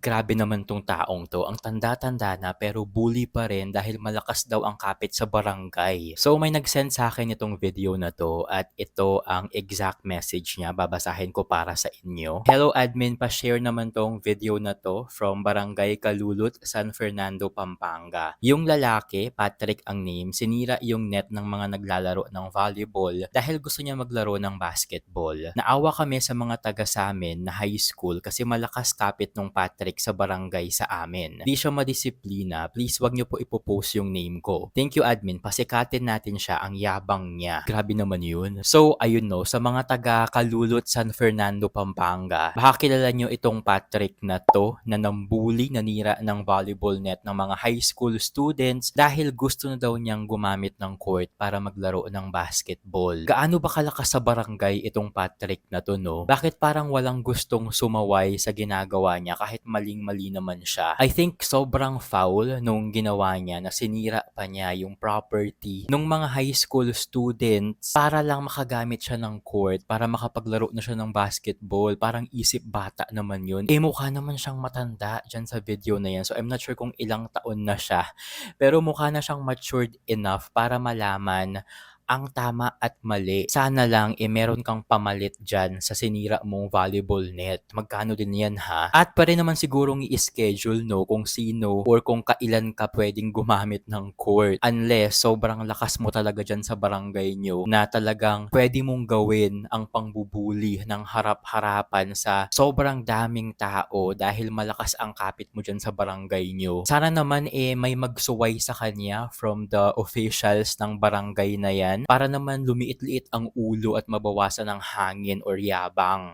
Grabe naman tong taong to. Ang tanda-tanda na pero bully pa rin dahil malakas daw ang kapit sa barangay. So may nag-send sa akin itong video na to at ito ang exact message niya. Babasahin ko para sa inyo. Hello admin, pa-share naman tong video na to from Barangay Kalulot, San Fernando, Pampanga. Yung lalaki, Patrick ang name, sinira yung net ng mga naglalaro ng volleyball dahil gusto niya maglaro ng basketball. Naawa kami sa mga taga sa amin na high school kasi malakas kapit nung Patrick sa barangay sa amin. Di siya madisiplina, please wag niyo po ipopost yung name ko. Thank you admin, pasikatin natin siya ang yabang niya. Grabe naman yun. So ayun no, sa mga taga Kalulot, San Fernando, Pampanga, baka kilala niyo itong Patrick na to na nambuli, nanira ng volleyball net ng mga high school students dahil gusto na daw niyang gumamit ng court para maglaro ng basketball. Gaano ba kalakas sa barangay itong Patrick na to no? Bakit parang walang gustong sumaway sa ginagawa niya kahit maling-mali naman siya? I think sobrang foul nung ginawa niya na sinira pa niya yung property nung mga high school students para lang makagamit siya ng court para makapaglaro na siya ng basketball. Parang isip bata naman yun. Eh mukha naman siyang matanda dyan sa video na yan. So I'm not sure kung ilang taon na siya. Pero mukha na siyang matured enough para malaman ang tama at mali. Sana lang eh meron kang pamalit dyan sa sinira mong volleyball net. Magkano din yan ha? At pa rin naman sigurong i-schedule no kung sino or kung kailan ka pwedeng gumamit ng court. Unless sobrang lakas mo talaga dyan sa barangay nyo na talagang pwede mong gawin ang pangbubuli ng harap-harapan sa sobrang daming tao dahil malakas ang kapit mo dyan sa barangay nyo. Sana naman eh may magsuway sa kanya from the officials ng barangay na yan para naman lumiit-liit ang ulo at mabawasan ng hangin or yabang.